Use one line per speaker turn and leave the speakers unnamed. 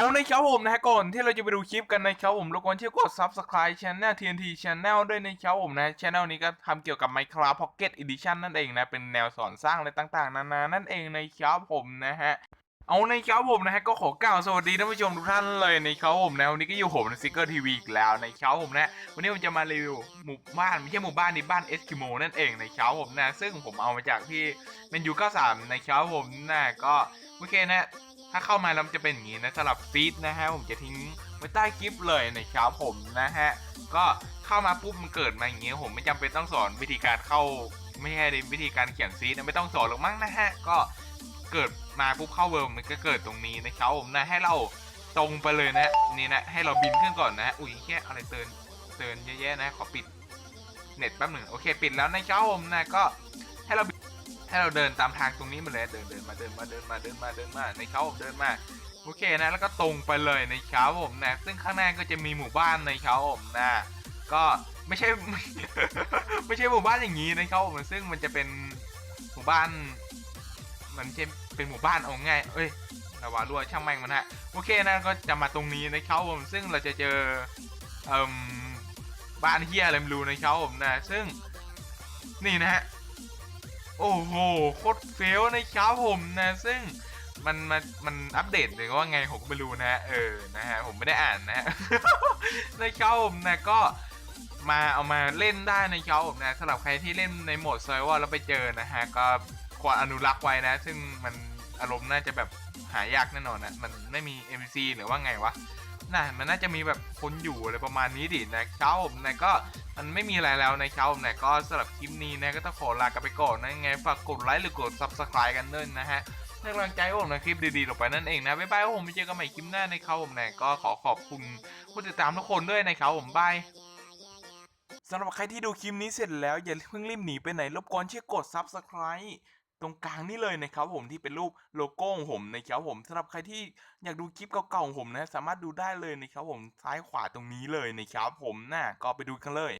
เอาในครับผมนะฮะก่อนที่เราจะไปดูคลิปกันนะครับผมรบกวนช่กด subscribe channel TNT Channel ด้วยนะครับผมนะ channel นี้ก็ทำเกี่ยวกับ Minecraft Pocket Edition นั่นเองนะ เป็นแนวสอนสร้างอะไรต่างๆ นานานั่นเองนะครับผมนะฮะเอาในครับผมนะฮะก็ขอกล่าวสวัสดีท่านผู้ชมทุกท่านเลยในครับผมนะวันนี้ก็อยู่ผมในซิกเกอร์ทีวีอีกแล้วในครับผมนะวันนี้ผมจะมารีวิวหมู่บ้านไม่ใช่หมู่บ้านนี่บ้านเอสกิโมนั่นเองในครับผมนะซึ่งผมเอามาจากที่เมนยู93ในครับผมนะก็โอเคนะ ถ้าเข้ามาแล้วมันจะเป็นอย่างนี้นะสำหรับฟีดนะฮะผมจะทิ้งไว้ใต้คลิปเลยนะครับผมนะฮะก็เข้ามาปุ๊บมันเกิดมาอย่างนี้ผมไม่จำเป็นต้องสอนวิธีการเข้าไม่ใช่วิธีการเขียนซีดนะไม่ต้องสอนหรอกมั้งนะฮะก็เกิดมาปุ๊บเข้าเวิร์มมันก็เกิดตรงนี้นะครับผมนะให้เราตรงไปเลยนะนี่นะให้เราบินขึ้นก่อนนะอุ้ยแค่อะไรเตือนเตือนเยอะแยะนะขอปิดเน็ตแป๊บหนึ่งโอเค ปิดแล้วนะครับผมนะก็ให้เรา ให้เราเดินตามทางตรงนี้มาเลยเดินเดินมาเดินมาเดินมาเดินมาเดินมาในเขาผมเดินมาโอเคนะแล้วก็ตรงไปเลยในเช้าผมนะซึ่งข้างหน้าก็จะมีหมู่บ้านในเช้าผมนะก็ไม่ใช่ไม่ใช่หมู่บ้านอย่างนี้นะครับผมซึ่งมันจะเป็นหมู่บ้าน มันใช่เป็นหมู่บ้านเอาง่ายเอ้ยระวารั่วช่างแม่งมันฮะโอเคนะก็จะมาตรงนี้นะครับผมซึ่งเราจะเจอเอ่มบ้านเฮียอะไรไม่รู้นะครับผมนะซึ่งนี่นะฮะ โอ้โหโคตรเฟลในเช้าผมนะซึ่งมันมันมันอัปเดตหรือว่าไงผมก็ไม่รู้นะเออนะฮะผมไม่ได้อ่านนะในเช้าผมนะก็มาเอามาเล่นได้ในเช้าผมนะสำหรับใครที่เล่นในโหมดเซอร์ว่าแล้วไปเจอนะฮะก็ควรอนุรักษ์ไว้นะ ซึ่งมันอารมณ์น่าจะแบบหายากแน่นอนนะมันไม่มี NPC หรือว่าไงวะ น่ามันน่าจะมีแบบคนอยู่อะไรประมาณนี้ดินะเช้าผมนะก็มันไม่มีอะไรแล้วนะครับผมนะก็สำหรับคลิปนี้นะก็ต้องขอลากันไปก่อนนะยังไงฝากกดไลค์หรือกด subscribe กันด้วยนะฮะให้กำลังใจผมนะคลิปดีๆต่อไปนั่นเองนะบ๊ายบายผมไปเจอกันใหม่คลิปหน้านะครับผมนะก็ขอขอบคุณผู้ติดตามทุกคนด้วยนะครับผมบายสำหรับใครที่ดูคลิปนี้เสร็จแล้วอย่าเพิ่งรีบหนีไปไหนรบกวนช่วยกด subscribe ตรงกลางนี่เลยนะครับผมที่เป็นรูปโลโก้ของผมนะครับผมสำหรับใครที่อยากดูคลิปเก่าๆของผมนะ สามารถดูได้เลยนะครับผมซ้ายขวาตรงนี้เลยนะครับผมนะก็ไปดูกันเลย